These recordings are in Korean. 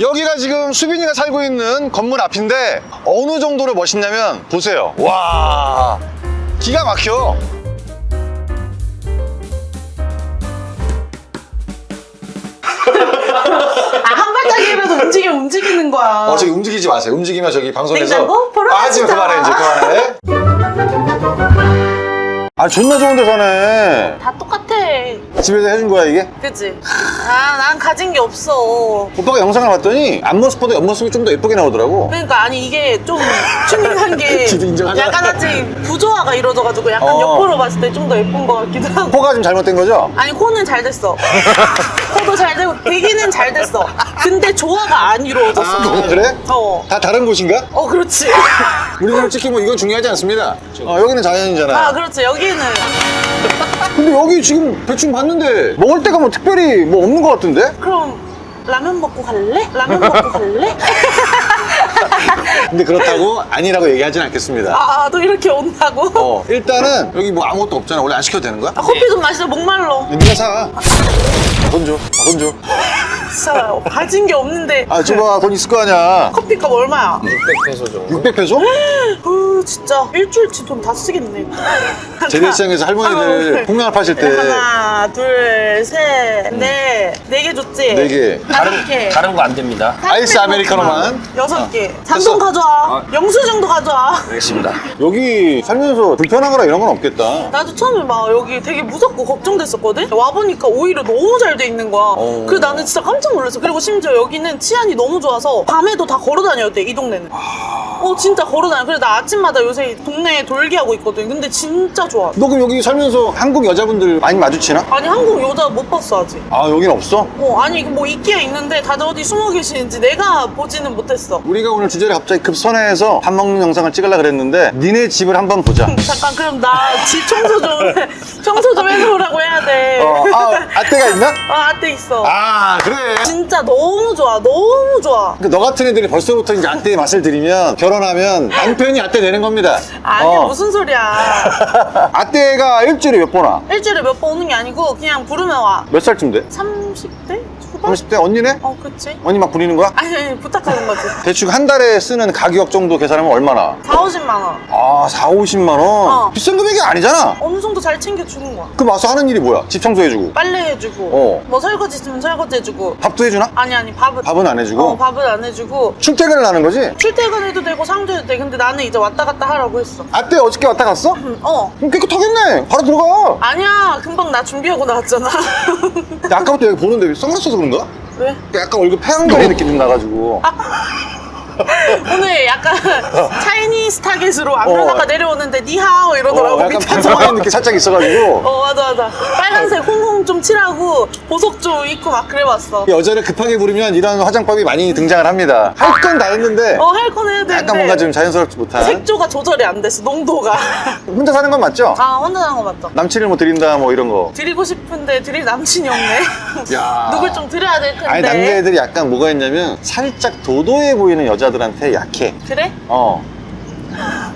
여기가 지금 수빈이가 살고 있는 건물 앞인데 어느 정도로 멋있냐면 보세요. 와 기가 막혀. 아, 한 발짝이라도 움직이면 움직이는 거야. 어 저기 움직이지 마세요. 움직이면 저기 방송에서 냉장고? 보러 아 지금. 그만해 이제 그만해. 아 존나 좋은 데 사네. 다 똑같아. 집에서 해준 거야 이게? 그치? 아, 난 가진 게 없어. 오빠가 영상을 봤더니 앞모습보다 옆모습이 좀 더 예쁘게 나오더라고. 그러니까 아니 이게 좀 충격한 게 인정하잖아. 약간 아직 부조화가 이루어져가지고 약간 어. 옆으로 봤을 때 좀 더 예쁜 것 같기도 하고 코가 좀 잘못된 거죠? 아니 코는 잘 됐어 코도 잘 되고 대기는 잘 됐어 근데 조화가 안 이루어졌어 아, 그래? 어. 다 다른 곳인가? 어 그렇지 우리 솔직히 뭐 이건 중요하지 않습니다. 어, 여기는 자연이잖아. 아 그렇지 여기는 근데 여기 지금 대충 봤는데 먹을 데가 뭐 특별히 뭐 없는 것 같은데? 그럼 라면 먹고 갈래? 라면 먹고 갈래? 근데 그렇다고 아니라고 얘기하진 않겠습니다. 아또 이렇게 온다고? 어, 일단은 여기 뭐 아무것도 없잖아. 원래 안 시켜도 되는 거야? 아, 커피 좀 마시자 목말라 네가 사. 돈 줘. 아, 돈 줘. 진짜 가진 게 없는데 아, 줘봐. 돈 있을 거 아니야. 커피값 얼마야? 600페소 정도. 600페소? 그 진짜 일주일치 돈 다 쓰겠네 재래시장에서 할머니들 콩나물 파실 때 하나 둘 셋 넷 네 개 줬지? 네 개. 다섯 개 다른 거 안 됩니다. 아이스 아메리카노만. 여섯 개 됐어. 잠동 가져와 영수증도 가져와 알겠습니다. 여기 살면서 불편하거나 이런 건 없겠다. 나도 처음에 막 여기 되게 무섭고 걱정됐었거든? 와보니까 오히려 너무 잘 돼 있는 거야. 어. 그래서 나는 진짜 깜짝 놀랐어. 그리고 심지어 여기는 치안이 너무 좋아서 밤에도 다 걸어 다녀도 돼, 이 동네는. 어, 진짜 걸어 다녀. 그래서 나 아침마다 요새 동네에 돌기 하고 있거든. 근데 진짜 좋아. 너 그럼 여기 살면서 한국 여자분들 많이 마주치나? 아니, 한국 여자 못 봤어, 아직. 아, 여긴 없어? 어, 아니, 뭐 있기야 있는데 다들 어디 숨어 계시는지 내가 보지는 못했어. 우리가 오늘 주제를 갑자기 급선회해서 밥 먹는 영상을 찍으려 그랬는데 니네 집을 한번 보자. 잠깐, 그럼 나 집 청소 좀, 청소 좀 해놓으라고 해야 돼. 어, 아, 아떼가 있나? 아, 아떼 있어. 아, 그래. 진짜 너무 좋아, 너무 좋아. 그너 같은 애들이 벌써부터 이제 아떼의 맛을 들이면 결혼하면 남편이 아떼 되는 겁니다. 아니, 어. 무슨 소리야. 아떼가 일주일에 몇 번 와? 일주일에 몇 번 오는 게 아니고 그냥 부르면 와. 몇 살쯤 돼? 30대? 후반? 30대 언니네? 어, 그치. 언니 막 부리는 거야? 아니, 아니, 부탁하는 거지. 대충 한 달에 쓰는 가격 정도 계산하면 얼마나? 4, 50만 원. 아, 4, 50만 원? 어. 비싼 금액이 아니잖아. 어느 정도 잘 챙겨주는 거야. 그럼 와서 하는 일이 뭐야? 집 청소해주고. 빨래 해주고, 어. 뭐 설거지 있으면 설거지 해주고. 밥도 해주나? 아니, 아니, 밥은. 밥은 안 해주고? 어, 밥은 안 해주고. 출퇴근을 하는 거지? 출퇴근해도 되고 상도 해도 돼. 근데 나는 이제 왔다 갔다 하라고 했어. 아떼 어저께 왔다 갔어? 음, 어. 그럼 깨끗하겠네. 바로 들어가. 아니야, 금방 나 준비하고 나왔잖아. 근데 아까부터 여기 보는데 왜 선글라스 써서 그런가? 왜? 약간 얼굴 폐양거리 느낌 좀 나가지고. 오늘 약간 차이니스 타겟으로 안 어. 내려오는데 니하오 이러더라고. 어, 약간 밑에서. 반성하는 느낌 살짝 있어가지고. 어 맞아 맞아 빨간색 홍 홍좀 칠하고 보석 좀 입고 막 그래봤어 여자를 급하게 부르면 이런 화장법이 많이 등장을 합니다. 할 건 다 했는데 어 할 건 해야 되는데 약간 뭔가 좀 자연스럽지 못한. 색조가 조절이 안 됐어 농도가 혼자 사는 건 맞죠? 아 혼자 사는 거 맞죠 남친을 뭐 드린다 뭐 이런 거. 드리고 싶은데 드릴 남친이 없네 야. 누굴 좀 드려야 될 텐데 아니 남자애들이 약간 뭐가 있냐면 살짝 도도해 보이는 여자들한테 약해. 그래? 어.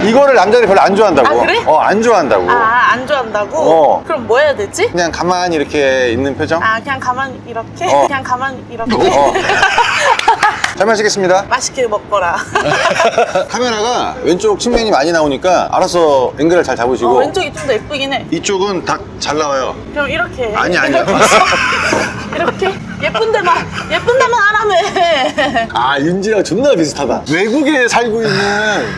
이거를 남자들이 별로 안 좋아한다고. 아, 그래? 어, 안 좋아한다고. 아 안 좋아한다고? 어. 그럼 뭐 해야 되지? 그냥 가만히 이렇게 있는 표정? 아 그냥 가만히 이렇게? 어. 그냥 가만히 이렇게? 어. 잘 마시겠습니다. 맛있게 먹거라 카메라가 왼쪽 측면이 많이 나오니까 알아서 앵글을 잘 어, 잡으시고 왼쪽이 좀 더 예쁘긴 해 이쪽은 다 잘 나와요. 그럼 이렇게 해. 아니, 아니야. 이렇게 예쁜 데만 예쁜 데만 하라며 아 윤지랑 존나 비슷하다. 외국에 살고 있는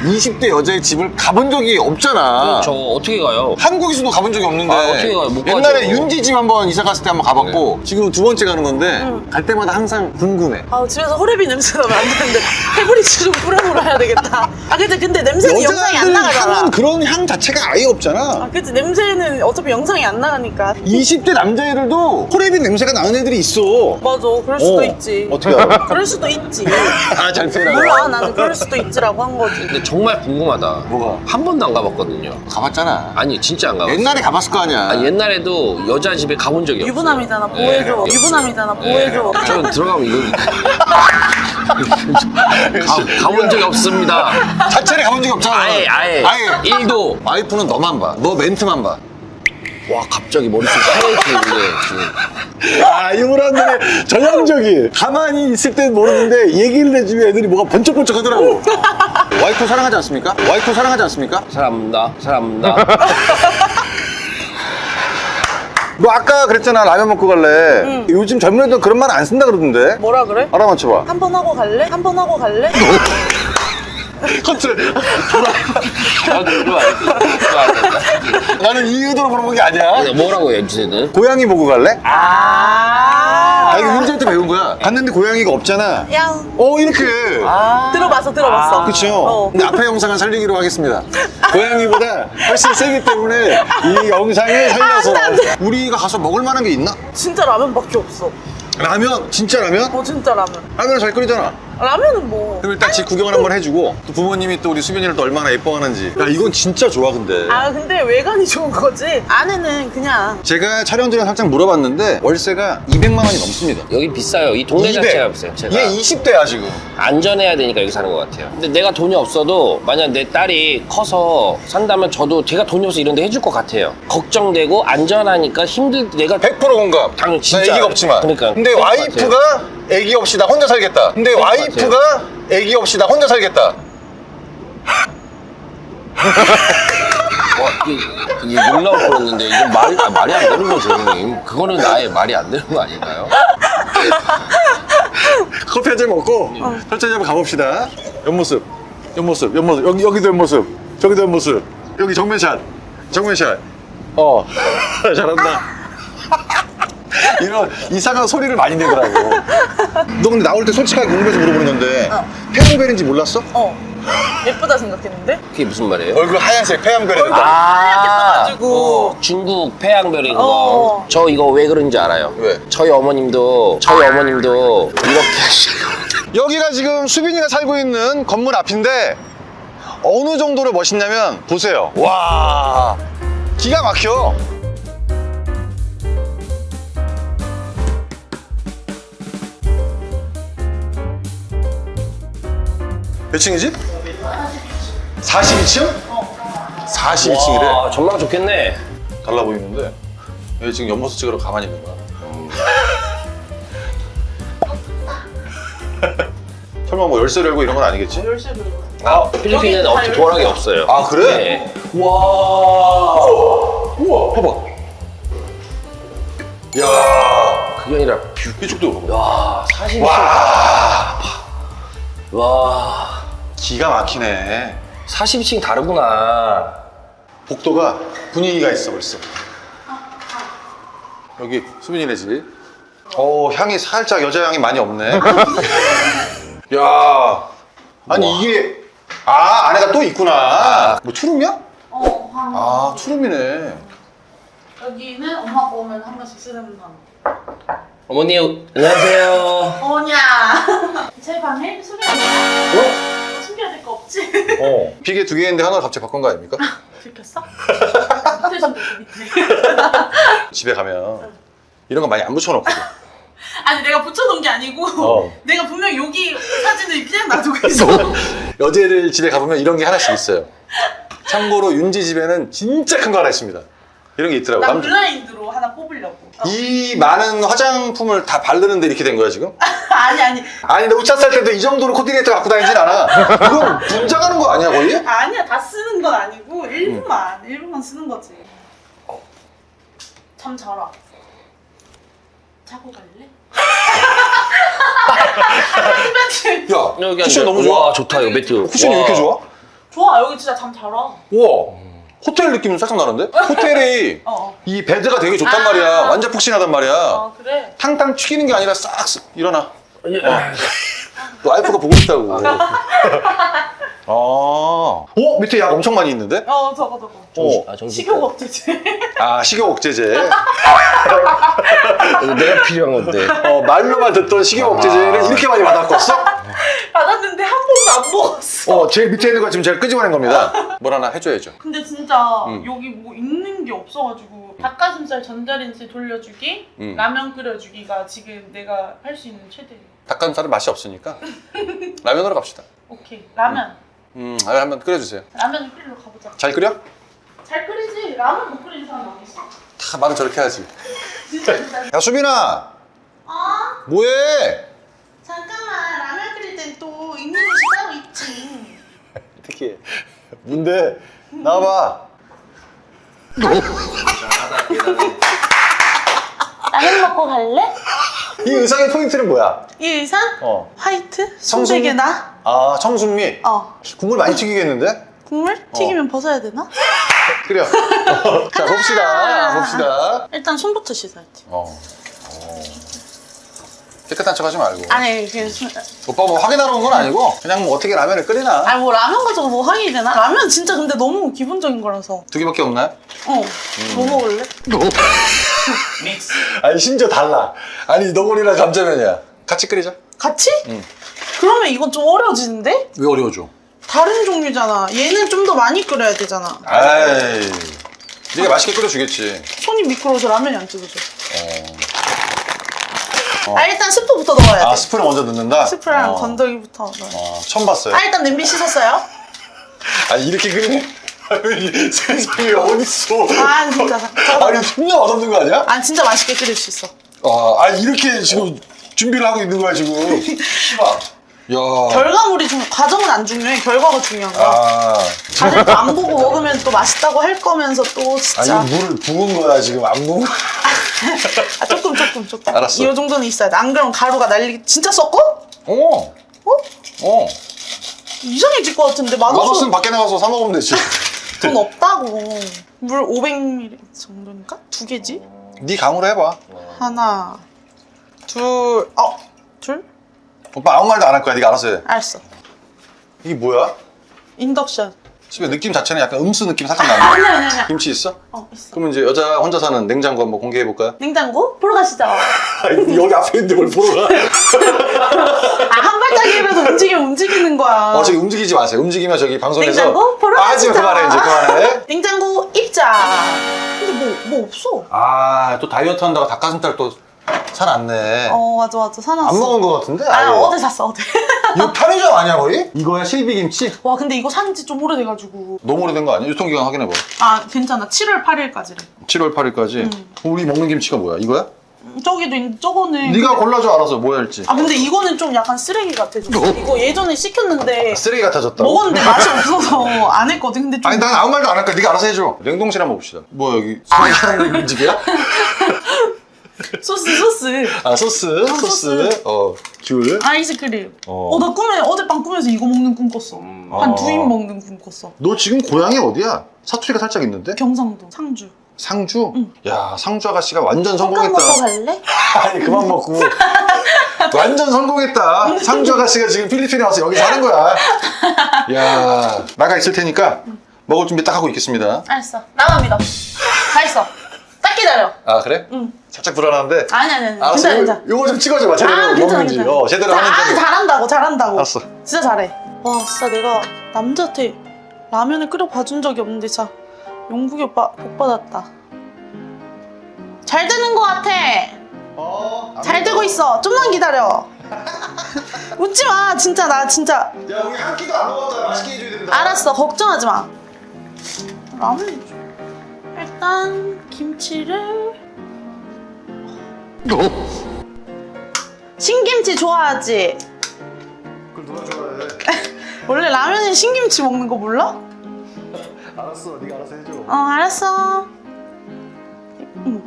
20대 여자의 집을 가본 적이 없잖아. 저 어떻게 가요? 한국에서도 가본 적이 없는데 아, 어떻게 가요? 못 옛날에 가죠. 윤지 집 한번 이사 갔을 때 한번 가봤고 지금 두 번째 가는 건데 응. 갈 때마다 항상 궁금해. 아 집에서 호레비 냄새 나면 안 되는데 페브리즈 좀 뿌려보려 해야 되겠다 아 근데 근데 냄새는 영상이 안 여자들 나가잖아 향은 그런 향 자체가 아예 없잖아. 아 그치 냄새는 어차피 영상이 안 나가니까 20대 남자애들도 호레비 냄새가 나는 애들이 있 어. 맞아 그럴 수도 어. 있지 어떻게 알아? 그럴 수도 있지 빼라. 몰라 나는 그럴 수도 있지라고 한 거지 근데 정말 궁금하다. 뭐가? 한 번도 안 가봤거든요. 가봤잖아. 아니 진짜 안 가봤어. 옛날에 가봤을 거 아니야. 아니, 옛날에도 여자 집에 가본 적이 없어. 유부남이잖아 보호해줘 네. 유부남이잖아 보호해줘 저 들어가면 이거 가, 가본 적이 없습니다. 자체를 가본 적이 없잖아. 아예 아예 아예. 일도 와이프는 너만 봐. 너 멘트만 봐. 와 갑자기 머릿속 하얘지는데 지금 아, 이분한테 전형적인. 가만히 있을 땐 모르는데 얘기를 해주면 애들이 뭐가 번쩍번쩍 하더라고. 와이프 사랑하지 않습니까? 와이프 사랑하지 않습니까? 사랑합니다 사랑합니다 너 아까 그랬잖아, 라면 먹고 갈래. 요즘 젊은 애들 그런 말 안 쓴다 그러던데. 뭐라 그래? 알아맞혀봐. 한 번 하고 갈래? 한 번 하고 갈래? 컨트롤. 아, 그거. 나는 이 의도로 물어본 게 아니야. 뭐라고 해 주세는 고양이 보고 갈래? 아. 아, 이거 윤지한테 배운 거야. 갔는데 고양이가 없잖아. 양. 어, 이렇게. 들어봤어, 들어봤어. 그쵸? 어. 근데 앞에 영상은 살리기로 하겠습니다. 고양이보다 훨씬 세기 때문에 이 영상을 살려서 안 돼, 안 우리가 가서 먹을 만한 게 있나? 진짜 라면밖에 없어. 라면? 진짜 라면? 어, 진짜 라면. 라면 잘 끓이잖아. 라면은 뭐. 그럼 일단 집 구경을 한번 해주고 또 부모님이 또 우리 수빈이를 또 얼마나 예뻐하는지. 야 이건 진짜 좋아 근데. 아, 근데 외관이 좋은 거지. 안에는 그냥. 제가 촬영 전에 살짝 물어봤는데 월세가 200만 원이 넘습니다. 여기 비싸요 이 동네 자체가 비싸요 제가 얘 20대야 지금. 안전해야 되니까 여기 사는 것 같아요 근데 내가 돈이 없어도 만약 내 딸이 커서 산다면 저도 제가 돈이 없어 이런 데 해줄 것 같아요 걱정되고 안전하니까 힘들 때 내가 100% 공감. 당연히 나 진짜. 애기가 없지만. 그러니까. 근데 그럴 것 와이프가 애기 없이 나 혼자 살겠다. 근데 것 와이프가 애기 없이 나 혼자 살겠다. 와, 이게, 이게 놀라울 뻔했는데 이건 말이, 아, 말이 안 되는 거죠 형님 그거는 아예 말이 안 되는 거 아닌가요? 커피 한 잔 먹고 한번 가봅시다. 옆모습, 옆모습, 옆모습. 여기 여기도 옆모습, 저기도 옆모습. 여기 정면샷, 정면샷. 어, 잘한다. 이런 이상한 소리를 많이 내더라고. 너 근데 나올 때 솔직하게 궁금해서 물어보는 건데 페어벨인지 몰랐어? 어. 예쁘다 생각했는데? 그게 무슨 말이에요? 얼굴 하얀색 페어벨이다. 얼굴 하얗게 떠가지고. 어, 중국 폐양별인 거. 어. 저 이거 왜 그런지 알아요? 왜? 저희 어머님도 저희 어머님도 이렇게 여기가 지금 수빈이가 살고 있는 건물 앞인데 어느 정도로 멋있냐면 보세요. 와, 기가 막혀. 몇 층이지? 42층? 42층이래. 와, 전망 좋겠네. 달라 보이는데 여기 지금 옆모습 찍으러 가만히 있는 거야. 설마 뭐 열쇠를 열고 이런 건 아니겠지? 열쇠 들고. 아, 필리핀은 여기 없, 다 도어락이 없어요. 아 그래? 네. 와. 우와, 봐봐. 야, 그게 아니라 뷰. 이쪽도 봐봐. 와, 40. 와, 와, 기가 막히네. 40층 다르구나. 복도가 분위기가 있어 벌써. 여기 수빈이네 집. 어 향이 살짝 여자 향이 많이 없네. 야, 아니 우와. 이게 아 안에가 또 있구나. 뭐 투룸이야? 어, 방. 아 투룸이네. 여기는 엄마 거 오면 한 번씩 쓰는 방. 어머니, 안녕하세요. 어머냐. 제 방에 수빈이야. 어? 숨겨야 될 거 없지? 어. 비계 두 개인데 하나를 갑자기 바꾼 거 아닙니까? 들켰어? 밑에 좀 들켜, 밑에. 집에 가면 이런 거 많이 안 붙여놓거든. 아니 내가 붙여놓은 게 아니고 어. 내가 분명 여기 사진을 그냥 놔두고 있어. 여자들 집에 가보면 이런 게 하나씩 있어요. 참고로 윤지 집에는 진짜 큰 거 하나 있습니다. 이런 게 있더라고. 난 남자- 블라인드로 하나 뽑으려고. 어. 이 많은 화장품을 다 바르는데 이렇게 된 거야 지금? 아니 아니 아니 너 우차 살 때도 이 정도로 코디네이터 갖고 다니진 않아. 이건 분장하는 거 아니야 거의? 아니야 다 쓰는 건 아니고 일부만 일부만 쓰는 거지. 잠 자라. 자고 갈래? 야 여기 쿠션 앉아. 너무 좋아. 와, 좋다, 이거 매트. 쿠션이 왜 와. 이렇게 좋아? 좋아 여기 진짜 잠 자라. 어 우와 호텔 느낌 살짝 나는데? 호텔이 어. 이 베드가 되게 좋단 아. 말이야. 완전 푹신하단 말이야. 아 그래. 탕탕 튀기는 게 아니라 싹쓱 일어나. 예. 너 와이프가 보고 싶다고. 아. 어? 밑에 약 엄청 많이 있는데? 어 저거 저거. 어. 아. 식욕 억제제. 아, 식욕 억제제. 내가 필요한 건데. 어, 말로만 듣던 식욕 억제제를 이렇게 많이 받았었어? 받았는데 한 번도 안 먹었어. 어, 제일 밑에 있는 거 지금 제가 끄집어낸 겁니다. 뭘 하나 해줘야죠. 근데 진짜 음. 여기 뭐 있는 게 없어가지고 닭가슴살 전자레인지 돌려주기, 음. 라면 끓여주기가 지금 내가 할 수 있는 최대. 닭가슴살은 맛이 없으니까 라면으로 갑시다. 오케이 라면. 음, 아, 한번 끓여주세요. 라면을 끓이러 가보자. 잘 끓여? 잘 끓이지? 라면 못 끓이는 사람 어디 있어? 다 말은 저렇게 하지. 야 수빈아, 어? 뭐해? 어떻게? 뭔데? 나와봐. 라면 먹고 갈래? 이 의상의 포인트는 뭐야? 이 의상? 어. 화이트? 청순- 순백에 나? 아 청순미. 어 국물 많이 튀기겠는데? 국물? 튀기면 벗어야 되나? 그래요. 자 봅시다. 봅시다. 일단 손부터 씻어야지 어. 어. 깨끗한 척 하지 말고. 아니 그냥 손... 오빠 뭐 확인하러 온 건 아니고 그냥 뭐 어떻게 라면을 끓이나 아니 뭐 라면 가지고 뭐 확인이 되나? 라면 진짜 근데 너무 기본적인 거라서 두 개밖에 없나요? 어 뭐 먹을래? 아니 심지어 달라. 아니 너구리랑 감자면이야. 같이 끓이자. 같이? 응. 그러면 이건 좀 어려워지는데? 왜 어려워져? 다른 종류잖아 얘는 좀 더 많이 끓여야 되잖아 아이. 네가 맛있게 끓여주겠지. 손이 미끄러워서 라면이 안 뜯어져 어. 아 일단 스프부터 넣어야 돼 아 스프를 먼저 넣는다. 스프랑 어. 건더기부터 넣어야 돼 어, 처음 봤어요. 아 일단 냄비 씻었어요? 아니 이렇게 끓이네. 아니 세상에 어딨어? 아 진짜 저- 아니 존나 맛없는 거 아니야? 아 진짜 맛있게 끓일 수 있어 아, 아니 이렇게 지금 준비를 하고 있는 거야 지금. 씨발. 야. 결과물이 중 과정은 안 중요해 결과가 중요한 거야 아. 다들 또안 보고 먹으면 또 맛있다고 할 거면서 또 아 진짜 이거 물을 부은 거야 지금 안 부은. 아, 조금 조금 조금 알았어. 이 정도는 있어야 돼 안 그러면 가루가 날리기 진짜 섞어? 어. 어? 어. 이상해질 것 같은데 맛없으면 맛없어 밖에 나가서 사 먹으면 되지. 돈 없다고 물 500ml 정도니까? 두 개지? 네 감으로 해봐. 하나 둘 어? 둘? 오빠 아무 말도 안 할 거야. 네가 알아서 해. 알았어 이게 뭐야? 인덕션 집에 느낌 자체는 약간 음수 느낌 살짝 아니 나는데. 아니 아니 김치 있어? 어 있어 그러면 이제 여자 혼자 사는 냉장고 한번 공개해 볼까요? 냉장고? 보러 가시죠 아 여기 앞에 있는데 뭘 보러 가? 한 발짝이라도 움직이면 움직이는 거야 어 저기 움직이지 마세요. 움직이면 저기 방송에서 냉장고 보러 아 지금 가시죠 그만해 이제 그만해. 냉장고 입자 근데 뭐 뭐 없어 아 또 다이어트 한다고 닭가슴살 또 사놨네. 어 맞아 맞아 사놨어 안 먹은 거 같은데? 아 아예. 어제 샀어 어제 이거 편의점 아니야 거의? 이거야 실비김치? 와 근데 이거 산지 좀 오래돼가지고 너무 오래된 거 아니야? 유통기간 확인해봐. 아 괜찮아 7월 8일까지래 7월 8일까지. 우리 먹는 김치가 뭐야? 이거야? 저기도 있 저거는 네가 골라줘 알아서 뭐 할지. 아 근데 이거는 좀 약간 쓰레기 같아 좀. 이거 예전에 시켰는데 쓰레기 같아졌다고? 먹었는데 맛이 없어서 안 했거든 근데 좀 아니 난 아무 말도 안할 거야. 네가 알아서 해줘. 냉동실 한번 봅시다. 뭐 여기 소고기 움직이야? 소스 소스 아 소스, 소스, 어 귤. 아이스크림 어. 어나 꿈에 어젯밤 꿈에서 이거 먹는 꿈 꿨어 한 어. 두입 먹는 꿈 꿨어 너 지금 고향이 어디야? 사투리가 살짝 있는데? 경상도 상주 상주? 응. 야 상주 아가씨가 완전 깜 먹고 성공했다. 갈래? 아니 그만 먹고. 완전 성공했다. 상주 아가씨가 지금 필리핀에 와서 여기 사는 거야. 야 나가 있을 테니까 먹을 준비 딱 하고 있겠습니다. 알았어 나만 믿어 다 했어 딱 기다려 아 그래? 응 살짝 불안한데. 아니 아니 아니 알았어. 괜찮아 괜찮아 요 거 좀 찍어줘봐. 제대로 아 괜찮아 먹는지. 괜찮아 어 제대로 자, 하는지. 아 잘한다고 잘한다고 알았어. 진짜 잘해 와 진짜 내가 남자한테 라면을 끓여 봐준 적이 없는데 진짜 용국이 오빠 복 받았다 잘 되는 거 같아 어, 잘 되고 있어 좀만 기다려 웃지 마 진짜 나 진짜 야 우리 한 끼도 안 먹었다. 맛있게 해줘야 된다. 알았어 걱정하지 마 라면 일단 김치를 신김치 좋아하지? 그걸 누가 좋아해? 원래 라면에 신김치 먹는 거 몰라? 알았어. 네가 알아서 해줘. 어 알았어 음.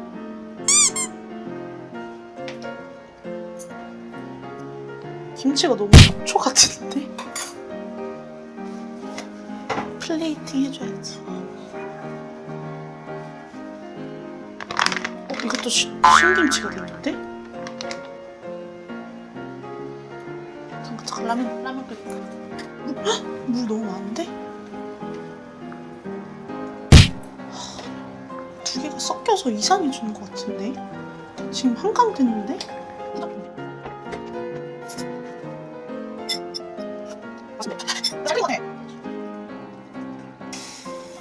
김치가 너무 초 같은데? 플레이팅 해줘야지 이것도 시, 신김치가 되는데? 잠깐 잠깐 라면 라면 끓일까? 물 너무 많은데? 두 개가 섞여서 이상해지는 것 같은데? 지금 한강 됐는데?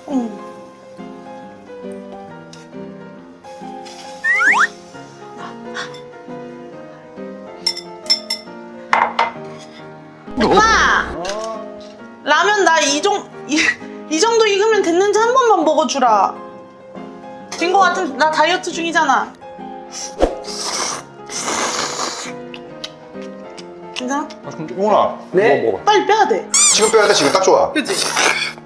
어. 주라. 된 거 같은 나 다이어트 중이잖아. 괜찮아? 용훈아 네. 먹어 먹어 빨리 빼야 돼. 지금 빼야 돼 지금 딱 좋아 그치?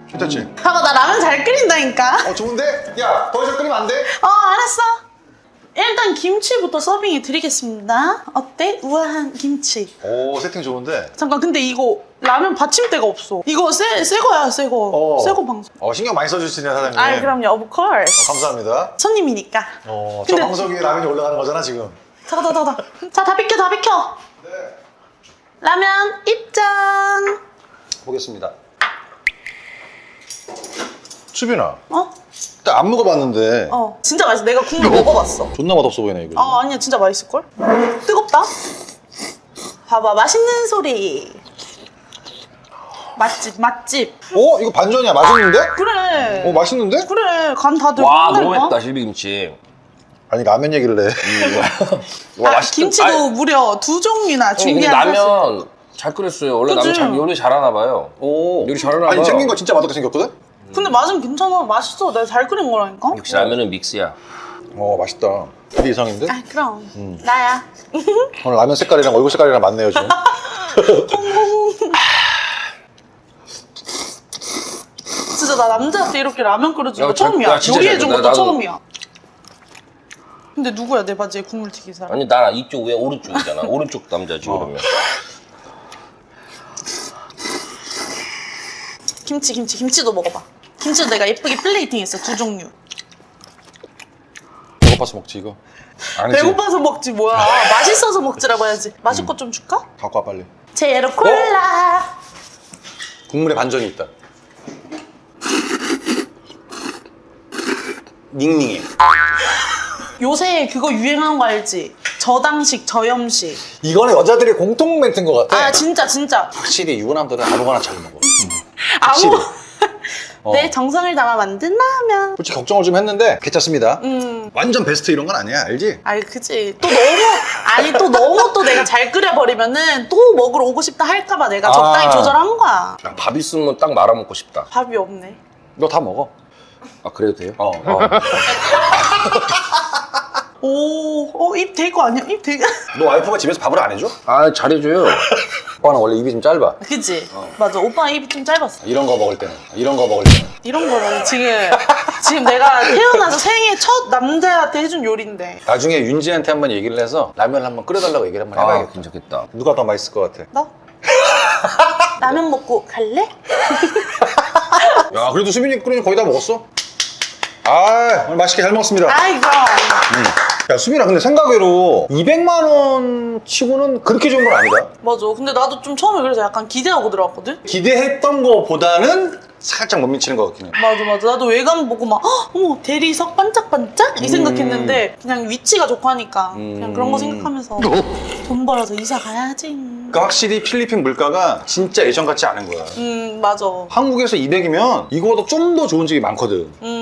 괜찮지? 봐봐 나 라면 잘 끓인다니까. 어 좋은데? 야더 이상 끓이면 안돼 어 알았어. 일단 김치부터 서빙해 드리겠습니다. 어때? 우아한 김치. 오 세팅 좋은데 잠깐 근데 이거 라면 받침대가 없어. 이거 새, 새 거야 새 거. 어. 새거 방송. 어 신경 많이 써주시네 사장님 아 그럼요 of course. 어, 감사합니다 손님이니까. 어, 저 근데- 방석 위에 라면이 올라가는 거잖아 지금 잠깐 잠깐 잠깐. 자 다 비켜 다 비켜. 네 라면 입장. 보겠습니다 수빈아 어? 딱 안 먹어봤는데 어. 진짜 맛있어. 내가 국물 먹어봤어. 존나 맛없어 보이네 이거 아 아니야 진짜 맛있을걸? 뜨겁다. 봐봐 맛있는 소리. 맛집 맛집. 어? 이거 반전이야 맛있는데? 그래. 어 맛있는데? 그래 간 다들 와? 너무 맵다 실비김치. 아니 라면 얘기를 해 와 아, 맛있다. 김치도 아니, 무려 두 종류나 근데 준비한 라면 잘 끓였어요. 원래 그치? 라면 잘 요리 잘하나 봐요. 오 요리 잘하나 봐. 아니 생긴 거 진짜 맛없게 생겼거든? 근데 맛은 괜찮아. 맛있어. 내가 잘 끓인 거라니까? 역시 라면은 믹스야. 어 맛있다. 기대 이상인데? 아 그럼. 음. 나야. 오늘 라면 색깔이랑 얼굴 색깔이랑 맞네요 지금. 진짜 나 남자한테 이렇게 라면 끓여준 거 야, 잘- 처음이야. 진짜 요리해준 잘- 것도 나도- 처음이야. 근데 누구야 내 바지에 국물 튀긴 사람? 아니 나 이쪽 왜 오른쪽이잖아. 오른쪽 남자지 그러면. 김치 김치. 김치도 먹어봐 김치도 내가 예쁘게 플레이팅했어 두 종류. 배고파서 먹지 이거? 아니지. 배고파서 먹지 뭐야. 맛있어서 먹지라고 해야지. 마실 것좀 줄까? 갖고 와 빨리. 제로 콜라. 국물에 반전이 있다. 닝닝해. 요새 그거 유행한 거 알지? 저당식 저염식. 이거는 여자들의 공통 멘트인 것 같아. 아 진짜 진짜. 확실히 유부남들은 아무거나 잘 먹어. 아무 어. 내 정성을 담아 만든 라면 솔직히 걱정을 좀 했는데 괜찮습니다 음 완전 베스트 이런 건 아니야 알지? 아니 그치 또 너무 아니 또 너무 또 내가 잘 끓여버리면은 또 먹으러 오고 싶다 할까봐 내가 적당히 아. 조절한 거야 그냥 밥 있으면 딱 말아 먹고 싶다. 밥이 없네 너 다 먹어 아 그래도 돼요? 어, 어. 오 어입 대거 아니야? 입 대거 너 와이프가 집에서 밥을 안 해줘? 아 잘해줘요. 오빠는 원래 입이 좀 짧아. 그치? 맞아. 오빠 입이 좀 짧았어. 이런 거 먹을 때는. 이런 거 먹을 때는. 이런 거는 지금 지금 내가 태어나서 생애 첫 남자한테 해준 요리인데. 나중에 윤지한테 한번 얘기를 해서 라면 한번 끓여달라고 얘기를 한번 아 해봐야겠다. 괜찮겠다. 누가 더 맛있을 것 같아? 너? 라면 먹고 갈래? 야 그래도 수빈이 끓이는 거의 다 먹었어? 아 오늘 맛있게 잘 먹었습니다. 아이고 야 수빈아 근데 생각외로 200만 원 치고는 그렇게 좋은 건 아니다. 맞아. 근데 나도 좀 처음에 그래서 약간 기대하고 들어왔거든? 기대했던 거보다는 살짝 못 미치는 것 같긴 해. 맞아 맞아. 나도 외관 보고 막 "헉, 어머 대리석 반짝반짝? 이 생각했는데 그냥 위치가 좋고 하니까. 그냥 그런 거 생각하면서 돈 벌어서 이사 가야지. 그러니까 확실히 필리핀 물가가 진짜 예전 같지 않은 거야. 음 맞아. 한국에서 200이면 이거보다 좀 더 좋은 집이 많거든. 음, 어,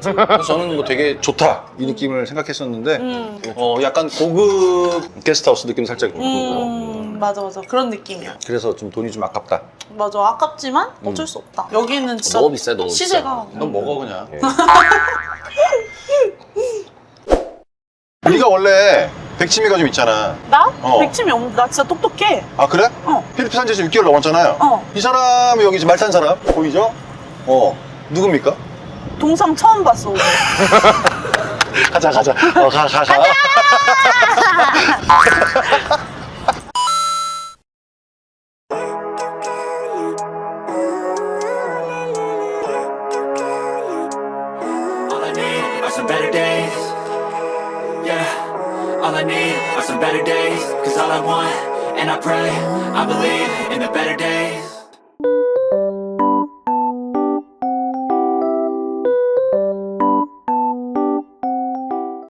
그래서 저는 뭐 되게 좋다 이 느낌을 생각했었는데 음, 어, 약간 고급 게스트하우스 느낌 살짝 있고 음 맞아 맞아. 그런 느낌이야. 그래서 좀 돈이 좀 아깝다. 맞아 아깝지만 어쩔 수 없다. 여기는 진짜 너무 비싸요, 너무 시세가. 넌 먹어 그냥. 네가 원래 백치미가 좀 있잖아. 나? 어. 백침이 없, 나 진짜 똑똑해. 아 그래? 어. 필리핀 산지 지금 6개월 넘었잖아요. 어. 이 사람이 여기 지금 말탄 사람 보이죠? 어. 누굽니까? 동상 처음 봤어 오늘 가자 가자 어, 가, 가, 가. All I need are some better days. Yeah, all I need are some better days. Cause all I want, and I pray, I believe in the better days.